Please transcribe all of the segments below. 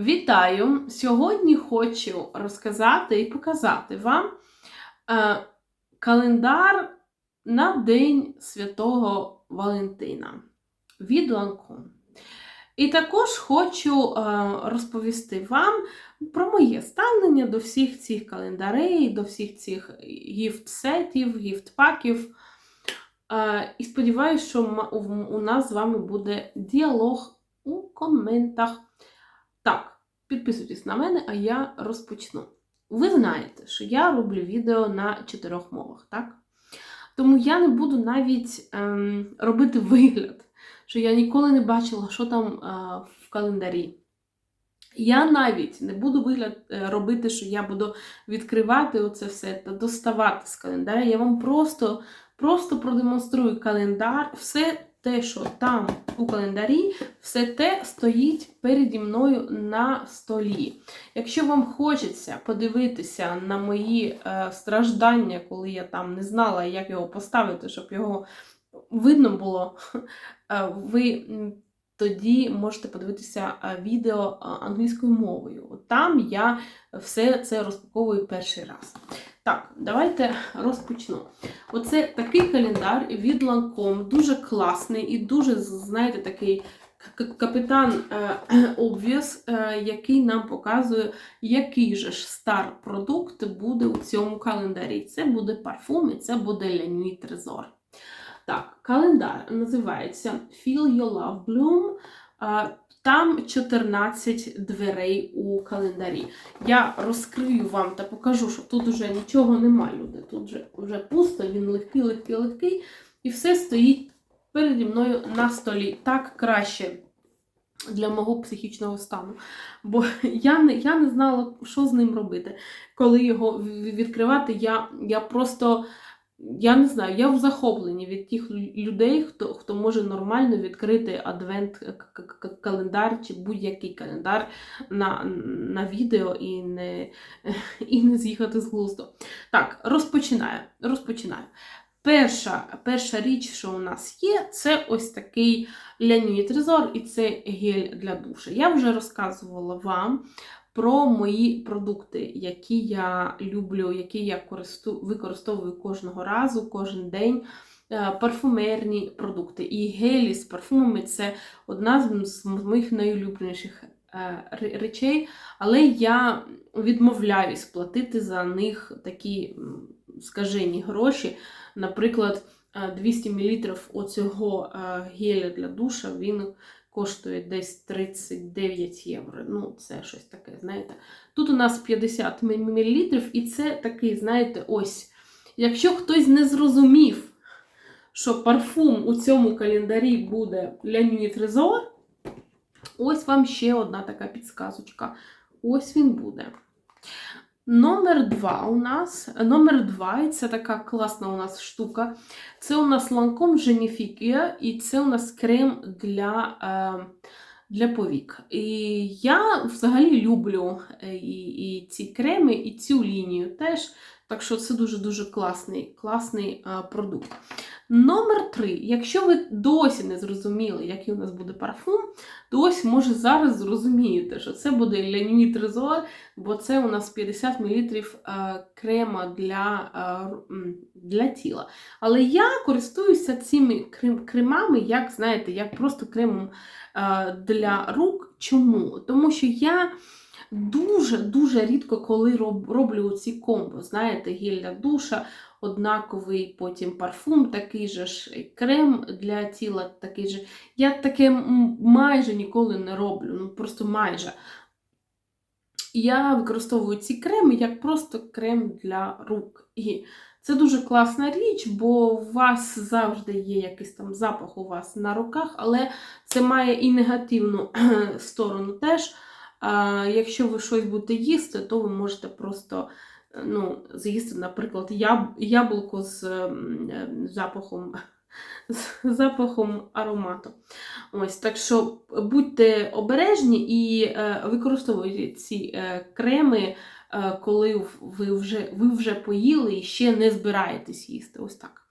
Вітаю! Сьогодні хочу розказати і показати вам е, календар на День Святого Валентина від Ланком. І також хочу е, розповісти вам про моє ставлення до всіх цих календарей, до всіх цих гіфт-сетів, гіфт-паків. Е, і сподіваюся, що у- у нас з вами буде діалог у коментах. Так, підписуйтесь на мене, а я розпочну. Ви знаєте, що я роблю відео на чотирьох мовах, так? Тому я не буду навіть ем, робити вигляд, що я ніколи не бачила, що там е, в календарі. Я навіть не буду вигляд е, робити, що я буду відкривати оце все та доставати з календаря. Я вам просто, просто продемонструю календар, все те, що там у календарі, все те стоїть переді мною на столі. Якщо вам хочеться подивитися на мої е, страждання, коли я там не знала, як його поставити, щоб його видно було, е, ви тоді можете подивитися е, відео е, англійською мовою. Там я все це розпаковую перший раз. Так, давайте розпочну. Оце такий календар від Lancome, дуже класний і дуже, знаєте, такий капітан е, е, який нам показує, який же ж стар продукт буде у цьому календарі. Це буде парфум і це буде Nuit Trésor. Так, календар називається Feel Your Love Bloom. Там 14 дверей у календарі. Я розкрию вам та покажу, що тут вже нічого нема, люди. Тут вже, вже пусто, він легкий, легкий, легкий. І все стоїть переді мною на столі. Так краще для мого психічного стану. Бо я не, я не знала, що з ним робити. Коли його відкривати, я, я просто. Я не знаю, я в захопленні від тих людей, хто, хто може нормально відкрити адвент-календар чи будь-який календар на, на відео і не, і не з'їхати з глузду. Так, розпочинаю. розпочинаю. Перша, перша річ, що у нас є, це ось такий Лянює Трезор, і це гель для душа. Я вже розказувала вам про мої продукти, які я люблю, які я використовую кожного разу, кожен день. Е, Парфумерні продукти. І гелі з парфумами це одна з моїх найулюбленіших е, речей, але я відмовляюсь платити за них такі скажені гроші. Наприклад, е, 200 мл оцього е, геля для душа він коштує десь 39 євро. Ну, це щось таке, знаєте. Тут у нас 50 мл, і це такий, знаєте, ось. Якщо хтось не зрозумів, що парфум у цьому календарі буде для Нюї Трезор, ось вам ще одна така підсказочка. Ось він буде. Номер два у нас. Номер два, і це така класна у нас штука. Це у нас ланком Женіфікія, і це у нас крем для, е, для повік. І я взагалі люблю е, і, і ці креми, і цю лінію теж. Так що це дуже-дуже класний, класний е, продукт. Номер три. Якщо ви досі не зрозуміли, який у нас буде парфум, то ось може зараз зрозумієте, що це буде La Nuit бо це у нас 50 мл е, крема для, е, для тіла. Але я користуюся цими крем- кремами, як знаєте, як просто кремом е, для рук. Чому? Тому що я дуже-дуже рідко коли роб- роблю ці комбо. Знаєте, гель для душа, однаковий, потім парфум, такий же ж крем для тіла, такий же. Я таке майже ніколи не роблю, ну просто майже. Я використовую ці креми як просто крем для рук. І це дуже класна річ, бо у вас завжди є якийсь там запах у вас на руках, але це має і негативну сторону теж. Якщо ви щось будете їсти, то ви можете просто е, ну, з'їсти, наприклад, яб, яблуко з ем, е, запахом, з запахом аромату. Ось, так що будьте обережні і е, використовуйте ці креми, коли ви вже, ви вже поїли і ще не збираєтесь їсти. Ось так.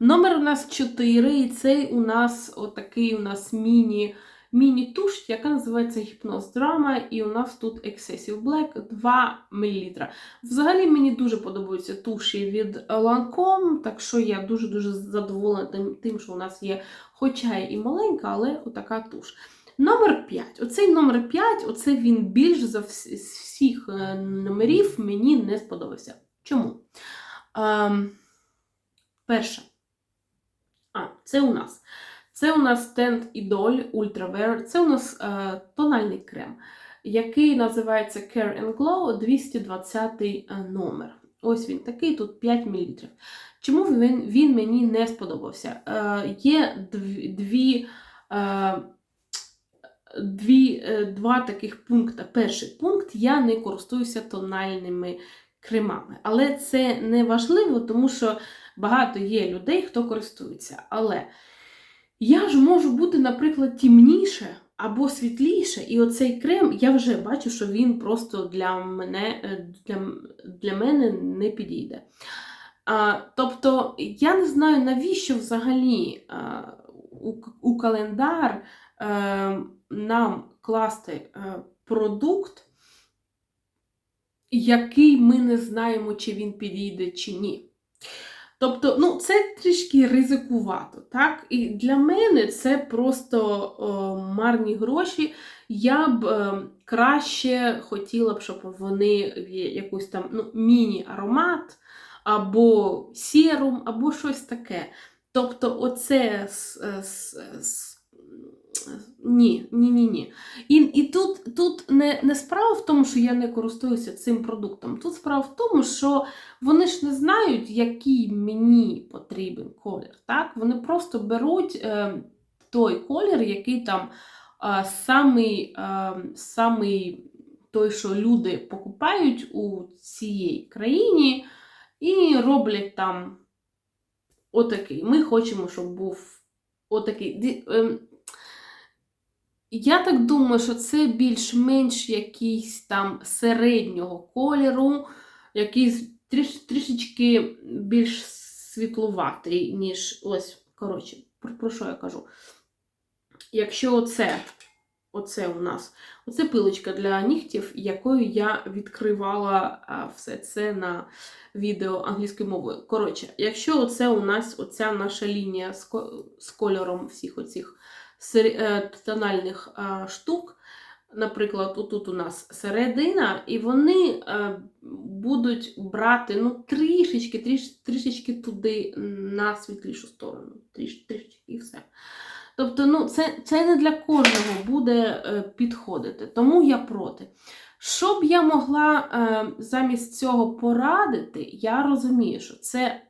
Номер у нас 4, і цей у нас отакий у нас міні міні-туш, яка називається Hypnose Drama, і у нас тут Excessive Black 2 мл. Взагалі мені дуже подобаються туші від Lancome, так що я дуже-дуже задоволена тим, тим, що у нас є, хоча і маленька, але отака туш. Номер 5. Оцей номер 5, оце він більш за всіх е, номерів мені не сподобався. Чому? Ем, перше. А, це у нас. Це у нас Stand Idol Ultra Wear. Це у нас е, тональний крем, який називається Care and Glow 220 е, номер. Ось він такий, тут 5 мл. Чому він, він мені не сподобався? Е, є дві, дві, е, дві, е, два таких пункти. Перший пункт я не користуюся тональними кремами. Але це не важливо, тому що багато є людей, хто користується. Але я ж можу бути, наприклад, тімніше або світліше, і оцей крем я вже бачу, що він просто для мене, е, для, для мене не підійде. А, тобто, я не знаю, навіщо взагалі а, у, у календар е, нам класти е, продукт, який ми не знаємо, чи він підійде чи ні. Тобто, ну, це трішки ризикувато, так? І для мене це просто о, марні гроші. Я б е, краще хотіла б, щоб вони якусь там ну, міні-аромат, або сірум, або щось таке. Тобто, оце з, з, с, ні, ні, ні, ні. І, і тут, тут не, не справа в тому, що я не користуюся цим продуктом. Тут справа в тому, що вони ж не знають, який мені потрібен колір. Так? Вони просто беруть е, той колір, який там е, самий, е, самий той, що люди покупають у цій країні, і роблять там отакий. Ми хочемо, щоб був отакий. Я так думаю, що це більш-менш якийсь там середнього кольору, якийсь тріш, трішечки більш світлуватий, ніж ось, коротше, про, про що я кажу? Якщо оце, оце у нас, оце пилочка для нігтів, якою я відкривала все це на відео англійською мовою. Коротше, якщо оце у нас оця наша лінія з, кольором всіх оцих тональних штук, наприклад, отут у нас середина, і вони е, будуть брати ну, трішечки, тріш, трішечки туди на світлішу сторону. Тріш, трішечки і все. Тобто, ну, це, це не для кожного буде е, підходити, тому я проти. Що б я могла е, замість цього порадити, я розумію, що це,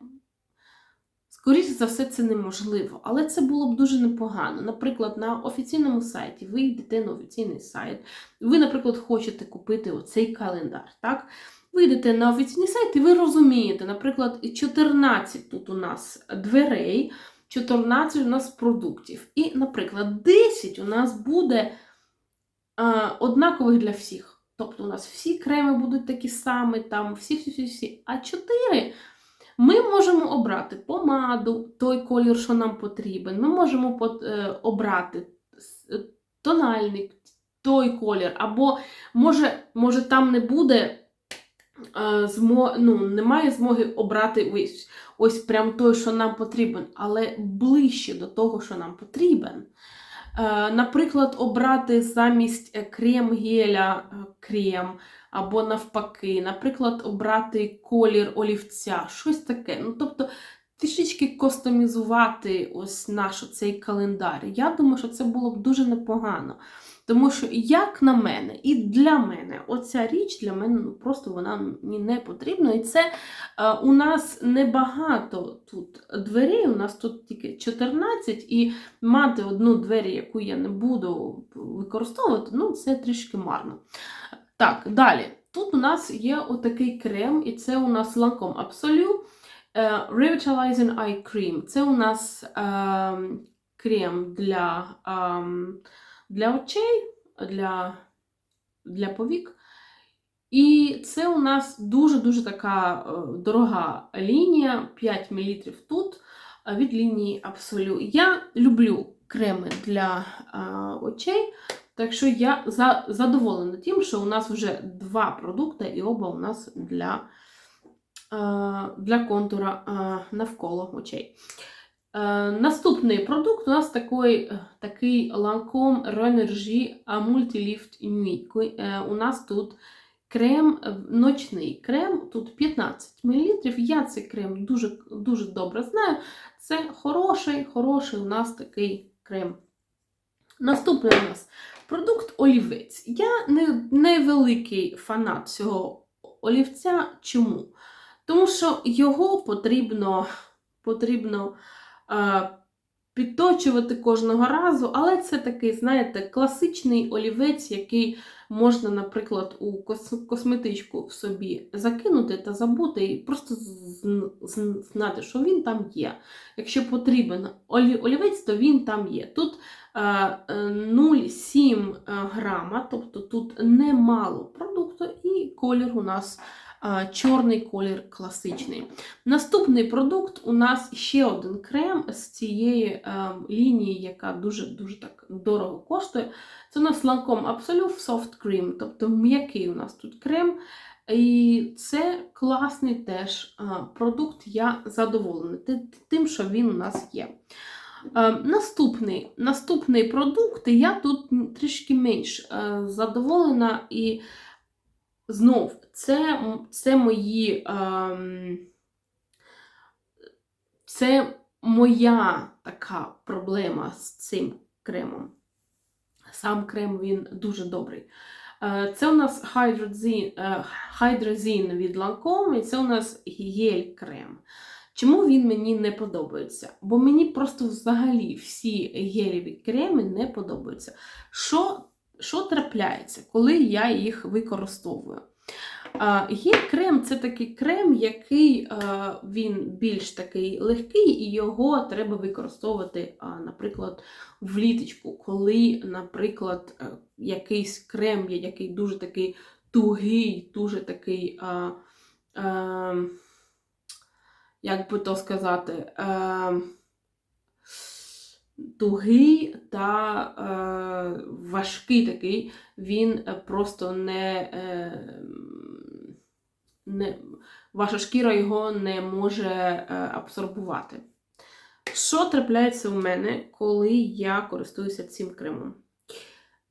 скоріше за все, це неможливо, але це було б дуже непогано. Наприклад, на офіційному сайті, ви йдете на офіційний сайт, ви, наприклад, хочете купити оцей календар. так? Ви йдете на офіційний сайт і ви розумієте, наприклад, 14 тут у нас дверей, 14 у нас продуктів. І, наприклад, 10 у нас буде а, однакових для всіх. Тобто у нас всі креми будуть такі самі, там всі-всі-всі. А 4 ми можемо обрати помаду, той колір, що нам потрібен. Ми можемо е, обрати е, тональник, той колір. Або може, може там не буде. е, Змо... Ну, немає змоги обрати ось, ось прям той, що нам потрібен, але ближче до того, що нам потрібен. Е, Наприклад, обрати замість е, крем-геля е, крем, або навпаки, наприклад, обрати колір олівця, щось таке. Ну, тобто, трішечки кастомізувати ось наш цей календар. Я думаю, що це було б дуже непогано. Тому що, як на мене, і для мене, оця річ для мене ну, просто вона мені не потрібна. І це е, у нас небагато тут дверей, у нас тут тільки 14, і мати одну двері, яку я не буду використовувати, ну це трішки марно. Так, далі. Тут у нас є отакий крем, і це у нас Lancome Absolute е, Revitalizing Eye Cream. Це у нас е, крем для, е, для очей, для, для повік. І це у нас дуже-дуже така е, дорога лінія, 5 мл тут е, від лінії Absolute. Я люблю креми для а, очей. Так що я за, задоволена тим, що у нас вже два продукти, і оба у нас для, а, для контура навколо очей. Е, Наступний продукт у нас такий, такий Lancome Renourgie Multilift Nuit. Е, У нас тут крем, е, ночний крем, тут 15 мл. Я цей крем дуже, дуже добре знаю. Це хороший, хороший у нас такий крем. Наступний у нас продукт олівець. Я не, не фанат цього олівця. Чому? Тому що його потрібно, потрібно е, підточувати кожного разу, але це такий, знаєте, класичний олівець, який можна, наприклад, у косметичку в собі закинути та забути, і просто знати, що він там є. Якщо потрібен олівець, то він там є. Тут е, е, 0,7 грама, тобто тут немало продукту, і колір у нас е, чорний колір класичний. Наступний продукт у нас ще один крем з цієї е, лінії, яка дуже-дуже так дорого коштує. Це у нас Lancome Absolute Soft Cream, тобто м'який у нас тут крем. І це класний теж е, продукт, я задоволена тим, що він у нас є. Е, Наступний, наступний продукт, я тут трішки менш задоволена, і знов це, це мої. ем, це моя така проблема з цим кремом. Сам крем він дуже добрий. Е, Це у нас Hydrazine, е, Hydrazine від Lancome, і це у нас гель-крем. Чому він мені не подобається? Бо мені просто взагалі всі гелеві креми не подобаються. Що, що трапляється, коли я їх використовую? А, Гель-крем це такий крем, який е, він більш такий легкий, і його треба використовувати, а, наприклад, вліточку, коли, наприклад, е, якийсь крем є, який дуже такий тугий, дуже такий, а, а, як би то сказати, а, тугий та е, важкий такий, він е, просто не, е, не ваша шкіра його не може е, абсорбувати. Що трапляється у мене, коли я користуюся цим кремом?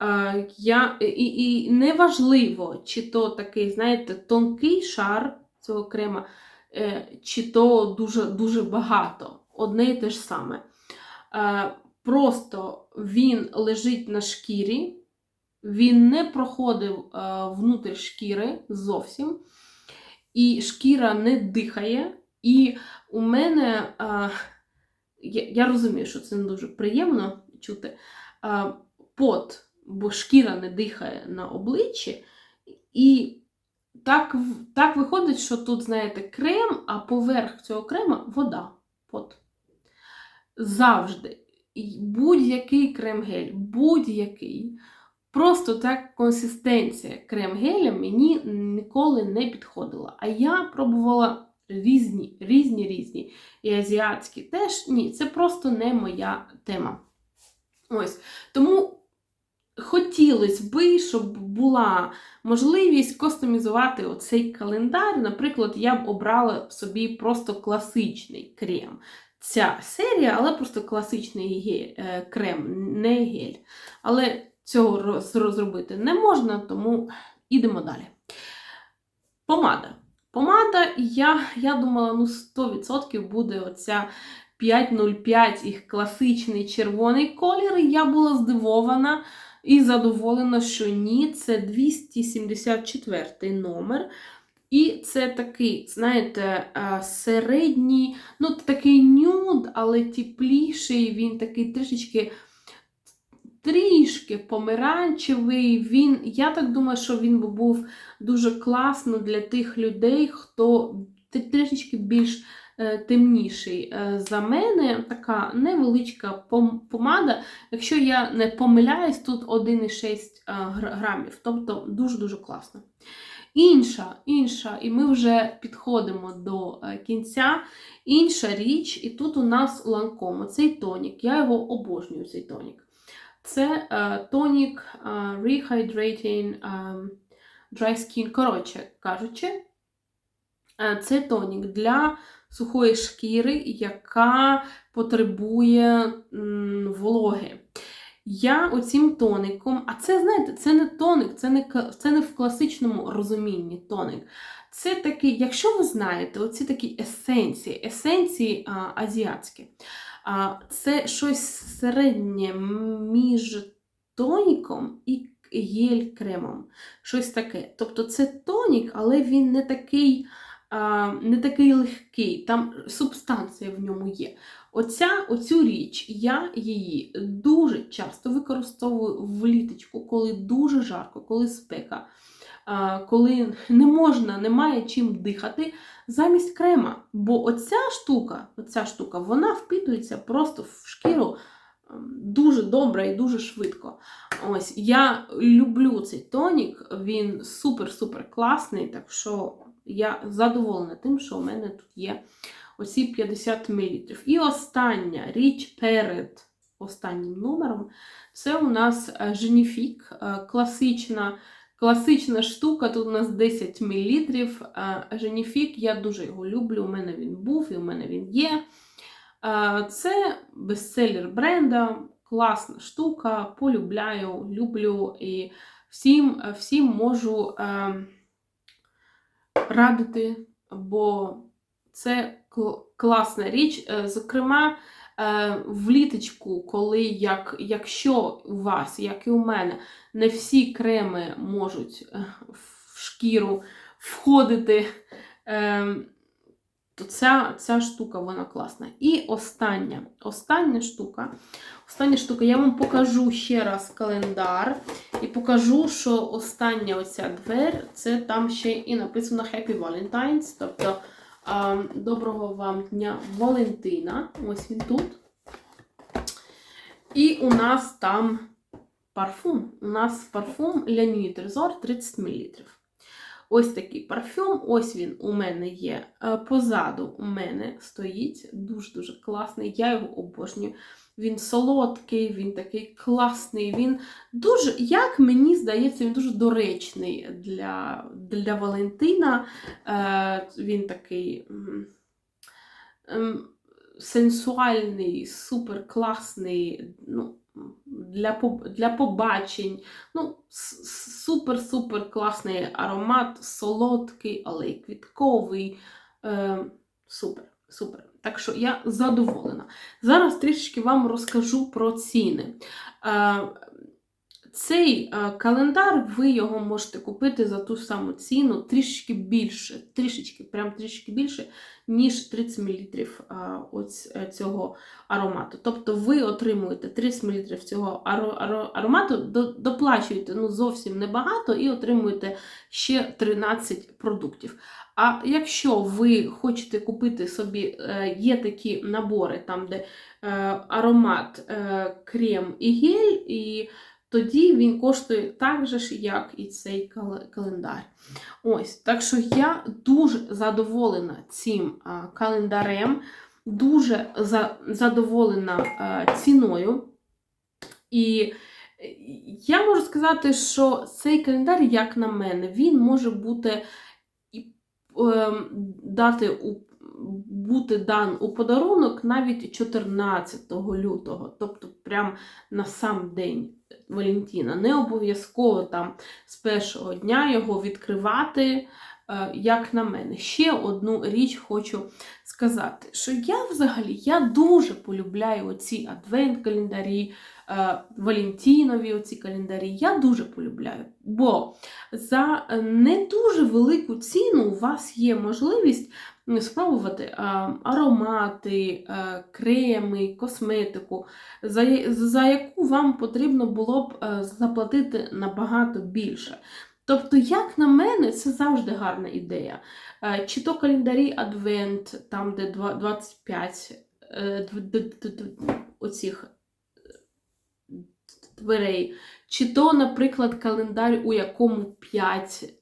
Е, я, і, і неважливо, чи то такий, знаєте, тонкий шар цього крема, е, чи то дуже, дуже багато. Одне і те ж саме. Просто він лежить на шкірі, він не проходив внутрі шкіри зовсім, і шкіра не дихає. І у мене, е, я, я розумію, що це не дуже приємно чути, е, пот, бо шкіра не дихає на обличчі. І так, так виходить, що тут, знаєте, крем, а поверх цього крема вода. Пот. Завжди. Будь-який крем-гель, будь-який. Просто так консистенція крем-геля мені ніколи не підходила. А я пробувала різні, різні, різні. І азіатські теж ні, це просто не моя тема. Ось. Тому хотілося би, щоб була можливість кастомізувати оцей календар. Наприклад, я б обрала собі просто класичний крем. Ця серія, але просто класичний гель, е, крем, не гель. Але цього роз- розробити не можна, тому ідемо далі. Помада. Помада, я, я думала, ну 100% буде оця 505 їх класичний червоний колір. Я була здивована і задоволена, що ні, це 274 номер. І це такий, знаєте, е, середній, ну, такий нюд, але тепліший, він такий трішечки трішки помаранчевий. Він, я так думаю, що він би був дуже класно для тих людей, хто трішечки більш е, темніший е, за мене. Така невеличка пом- помада. Якщо я не помиляюсь, тут 1,6 е, грамів. Тобто дуже-дуже класно. Інша, інша, і ми вже підходимо до кінця. Інша річ, і тут у нас ланком, цей тонік. Я його обожнюю, цей тонік. Це е, тонік е, Rehydrating е, Dry Skin. Коротше кажучи, це тонік для сухої шкіри, яка потребує вологи. Я оцім тоником, а це, знаєте, це не тоник, це не, це не в класичному розумінні тоник. Це такий, якщо ви знаєте, оці такі есенції, есенції а, азіатські, це щось середнє між тоніком і гель-кремом. Щось таке. Тобто це тонік, але він не такий, не такий легкий, там субстанція в ньому є. Оця, оцю річ я її дуже часто використовую в літочку, коли дуже жарко, коли спека, коли не можна, немає чим дихати замість крема. Бо оця штука, оця штука, вона впитується просто в шкіру ем, дуже добре і дуже швидко. Ось я люблю цей тонік, він супер-супер класний, так що я задоволена тим, що у мене тут є оці 50 мл. І остання річ перед останнім номером це у нас е, Женіфік, е, класична, класична штука. Тут у нас 10 мл. Женіфік, я дуже його люблю. У мене він був і у мене він є. Це бестселер бренда, класна штука, полюбляю, люблю і всім, всім можу радити, бо це класна річ. Е, Зокрема, в літочку, коли як, якщо у вас, як і у мене, не всі креми можуть е, в шкіру входити, е, то ця, ця штука вона класна. І остання, остання штука. Остання штука, я вам покажу ще раз календар і покажу, що остання оця двер, це там ще і написано Happy Valentine's, тобто Доброго вам дня Валентина. Ось він тут. І у нас там парфум. У нас парфум La Трезор 30 мл. Ось такий парфюм, ось він у мене є. Е, Позаду у мене стоїть дуже-дуже класний. Я його обожнюю. Він солодкий, він такий класний. Він дуже, як мені здається, він дуже доречний для, для Валентина. Е, Він такий ем, сенсуальний, супер класний. Ну, для, для побачень. Ну, супер-супер класний аромат, солодкий, але й квітковий. Е, супер, супер. Так що я задоволена. Зараз трішечки вам розкажу про ціни. Е, цей е, календар ви його можете купити за ту саму ціну трішечки більше, трішечки, прям трішечки більше, ніж 30 мл ось цього аромату. Тобто ви отримуєте 30 мл цього аро- аро- аромату, до- доплачуєте ну, зовсім небагато і отримуєте ще 13 продуктів. А якщо ви хочете купити собі, е, є такі набори, там, де е, аромат, крем і гель, і тоді він коштує так же ж, як і цей календар. Ось, так що я дуже задоволена цим календарем, дуже за, задоволена ціною. І я можу сказати, що цей календар, як на мене, він може бути ем, дати у бути дан у подарунок навіть 14 лютого, тобто прям на сам день Валентіна. Не обов'язково там з першого дня його відкривати, е, як на мене. Ще одну річ хочу сказати, що я взагалі я дуже полюбляю оці адвент-календарі, е, Валентінові оці календарі. Я дуже полюбляю. Бо за не дуже велику ціну у вас є можливість спробувати е, аромати, е, креми, косметику, за, за яку вам потрібно було б е, заплатити набагато більше. Тобто, як на мене, це завжди гарна ідея. Е, Чи то календарі Адвент, там, де 25 е, дв- д- д- д- оцих дверей, чи то, наприклад, календар, у якому 5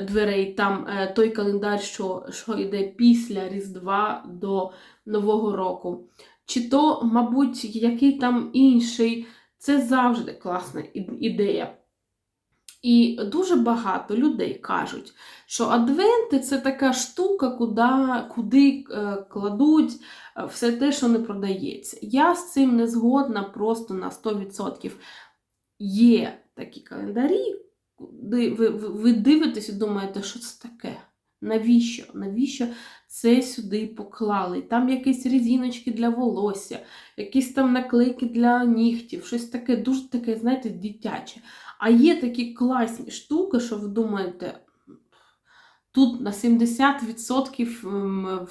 дверей, там е, той календар, що, що йде після Різдва до Нового року. Чи то, мабуть, який там інший, це завжди класна ідея. І дуже багато людей кажуть, що адвенти це така штука, куди, куди е, кладуть е, все те, що не продається. Я з цим не згодна просто на 100%. Є такі календарі, ви, ви, ви дивитесь і думаєте, що це таке? Навіщо? Навіщо це сюди поклали? Там якісь резиночки для волосся, якісь там наклейки для нігтів, щось таке, дуже таке, знаєте, дитяче. А є такі класні штуки, що ви думаєте, тут на 70%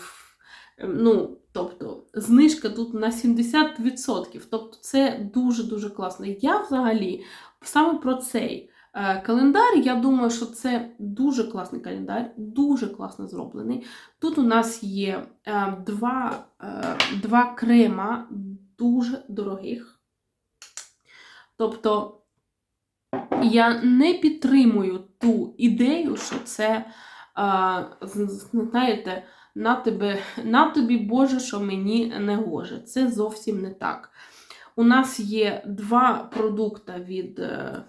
ну, тобто, знижка тут на 70%. Тобто це дуже-дуже класно. Я взагалі саме про цей календар, я думаю, що це дуже класний календар, дуже класно зроблений. Тут у нас є е, два, е, два крема дуже дорогих. Тобто, я не підтримую ту ідею, що це, а, з- знаєте, на, тебе, на тобі Боже, що мені не гоже. Це зовсім не так. У нас є два продукти від е,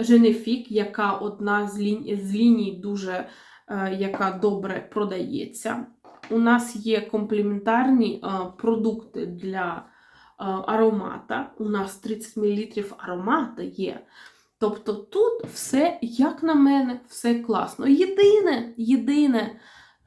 Женефік, яка одна з, ліній, з ліній дуже, е, яка добре продається. У нас є комплементарні е, продукти для е, аромата. У нас 30 мл аромата є. Тобто тут все, як на мене, все класно. Єдине, єдине,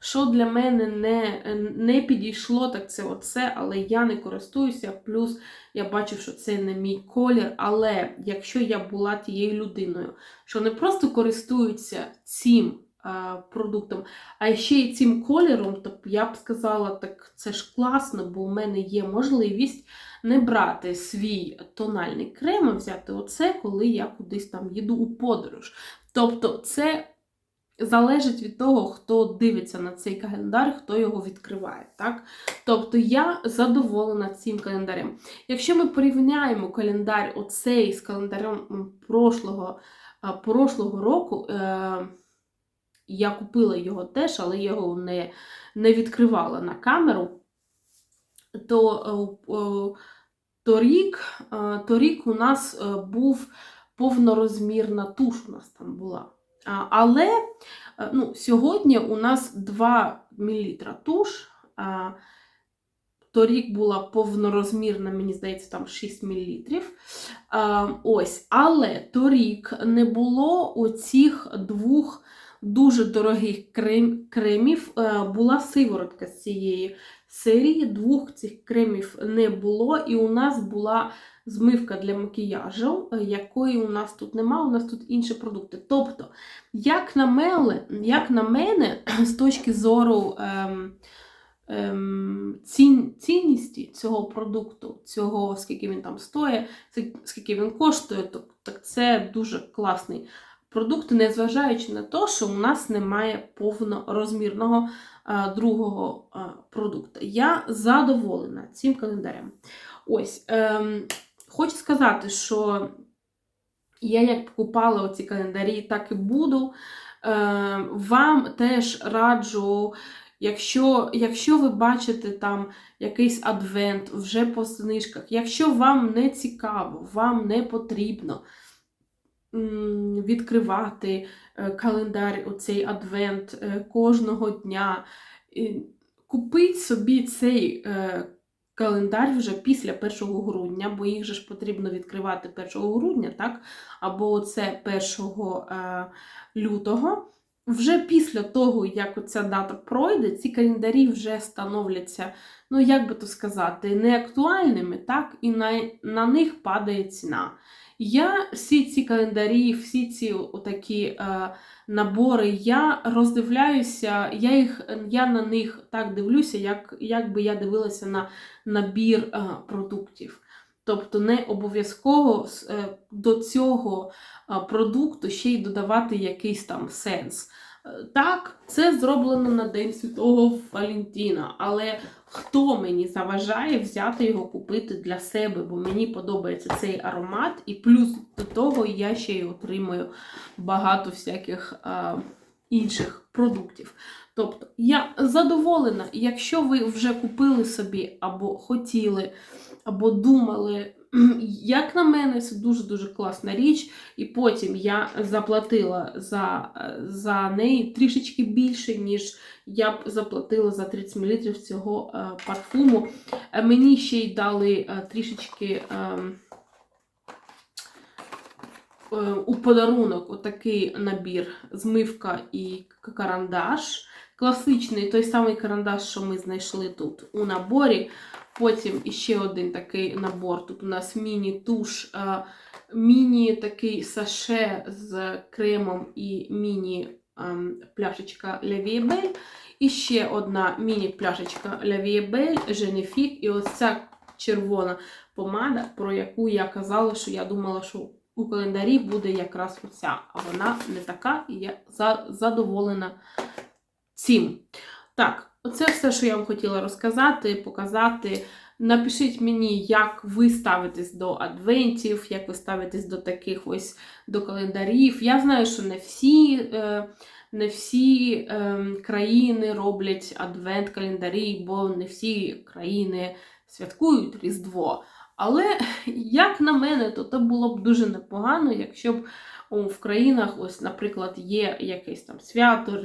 що для мене не, не підійшло, так це оце, але я не користуюся. Плюс я бачу, що це не мій колір. Але якщо я була тією людиною, що не просто користується цим а, продуктом, а ще й цим кольором, то я б сказала, так це ж класно, бо у мене є можливість не брати свій тональний крем, а взяти оце, коли я кудись там їду у подорож. Тобто, це залежить від того, хто дивиться на цей календар, хто його відкриває. Так? Тобто я задоволена цим календарем. Якщо ми порівняємо календар оцей з календарем прошлого, прошлого року, е, я купила його теж, але його не, не відкривала на камеру, то, е, е, торік, е, торік у нас був повнорозмірна туш у нас там була. Але е, ну, сьогодні у нас 2 мл туш. Торік була повнорозмірна, мені здається, там 6 мл. Ось, але торік не було оцих двох дуже дорогих крем, кремів. Е, була сиворотка з цієї серії. Двох цих кремів не було, і у нас була змивка для макіяжу, е, якої у нас тут нема, у нас тут інші продукти. Тобто, як на мене, як на мене з точки зору ем, ем, цін, цінності цього продукту, цього, скільки він там стоїть, скільки він коштує, то, так це дуже класний продукт, незважаючи на те, що у нас немає повнорозмірного другого е, продукту. Я задоволена цим календарем. Ось, ем, хочу сказати, що я як покупала оці календарі, так і буду. Е, вам теж раджу, якщо, якщо ви бачите там якийсь адвент вже по знижках, якщо вам не цікаво, вам не потрібно відкривати е, календар, оцей адвент е, кожного дня, купіть собі цей е, календар вже після 1 грудня, бо їх же ж потрібно відкривати 1 грудня, так? або це 1 е, лютого. Вже після того, як ця дата пройде, ці календарі вже становляться, ну як би то сказати, неактуальними, так, і на, на них падає ціна. Я всі ці календарі, всі ці отакі е, набори, я роздивляюся, я, їх, я на них так дивлюся, як, як би я дивилася на набір е, продуктів. Тобто не обов'язково е, до цього е, продукту ще й додавати якийсь там сенс. Так, це зроблено на День Святого Валентіна, але хто мені заважає взяти його купити для себе, бо мені подобається цей аромат, і плюс до того я ще й отримую багато всяких е, інших продуктів. Тобто, я задоволена, якщо ви вже купили собі або хотіли, або думали, як на мене, це дуже-дуже класна річ. І потім я заплатила за, за неї трішечки більше, ніж я б заплатила за 30 мл цього е, парфуму. Е, Мені ще й дали е, трішечки. ем, у подарунок отакий набір змивка і карандаш. Класичний той самий карандаш, що ми знайшли тут у наборі. Потім іще один такий набор. Тут у нас міні-туш, е, міні такий саше з кремом і міні ем, Vie І ще одна міні-пляшечка Belle, Genifique. І ось ця червона помада, про яку я казала, що я думала, що у календарі буде якраз оця, а вона не така, і я задоволена цим. Так, оце все, що я вам хотіла розказати, показати. Напишіть мені, як ви ставитесь до адвентів, як ви ставитесь до таких ось до календарів. Я знаю, що не всі, е, не всі е, країни роблять адвент-календарі, бо не всі країни святкують Різдво. Але, як на мене, то це було б дуже непогано, якщо б в країнах, ось, наприклад, є якесь там свято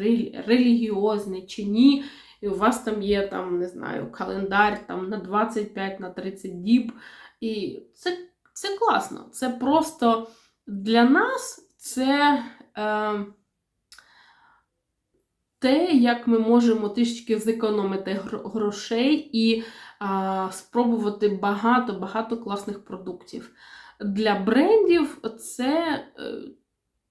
релігіозне чи ні, і у вас там є там, не знаю, календар там, на 25 на 30 діб. І це, це класно. Це просто для нас це. Е, те, як ми можемо трішки зекономити грошей і а, спробувати багато-багато класних продуктів. Для брендів це е,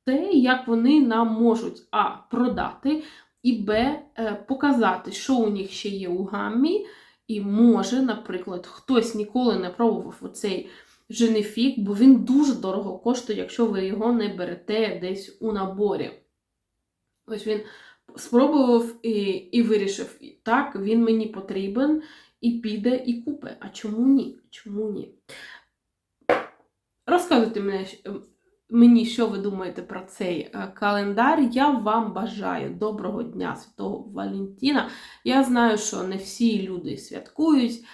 те, як вони нам можуть а. продати, і Б. е, показати, що у них ще є у гаммі. І може, наприклад, хтось ніколи не пробував оцей женефік, бо він дуже дорого коштує, якщо ви його не берете десь у наборі. Ось він спробував і, і вирішив, так, він мені потрібен, і піде, і купе. А чому ні? Чому ні? Розказуйте мене, щ- мені, що ви думаєте про цей е, календар. Я вам бажаю доброго дня Святого Валентіна. Я знаю, що не всі люди святкують.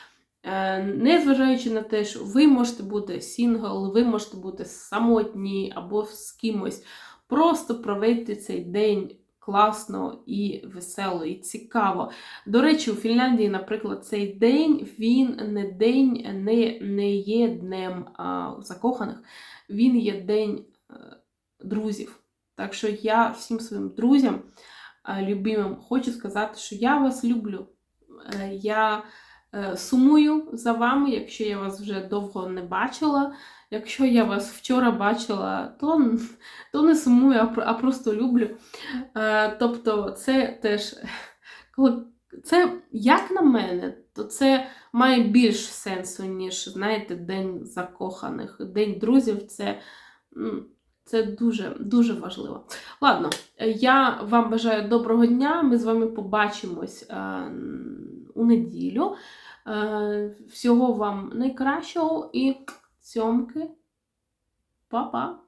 Е, Незважаючи на те, що ви можете бути сінгл, ви можете бути самотні або з кимось. Просто проведьте цей день класно і весело, і цікаво. До речі, у Фінляндії, наприклад, цей день він не день, не, не є днем а, закоханих, він є день е, друзів. Так що я всім своїм друзям, е, любимим, хочу сказати, що я вас люблю. Е, Я сумую за вами, якщо я вас вже довго не бачила. Якщо я вас вчора бачила, то, то не сумую, а, просто люблю. Е, Тобто, це теж, це, як на мене, то це має більш сенсу, ніж, знаєте, День закоханих. День друзів це, це дуже, дуже важливо. Ладно, е, я вам бажаю доброго дня. Ми з вами побачимось е, у неділю. Всього вам найкращого і цьомки. Па-па!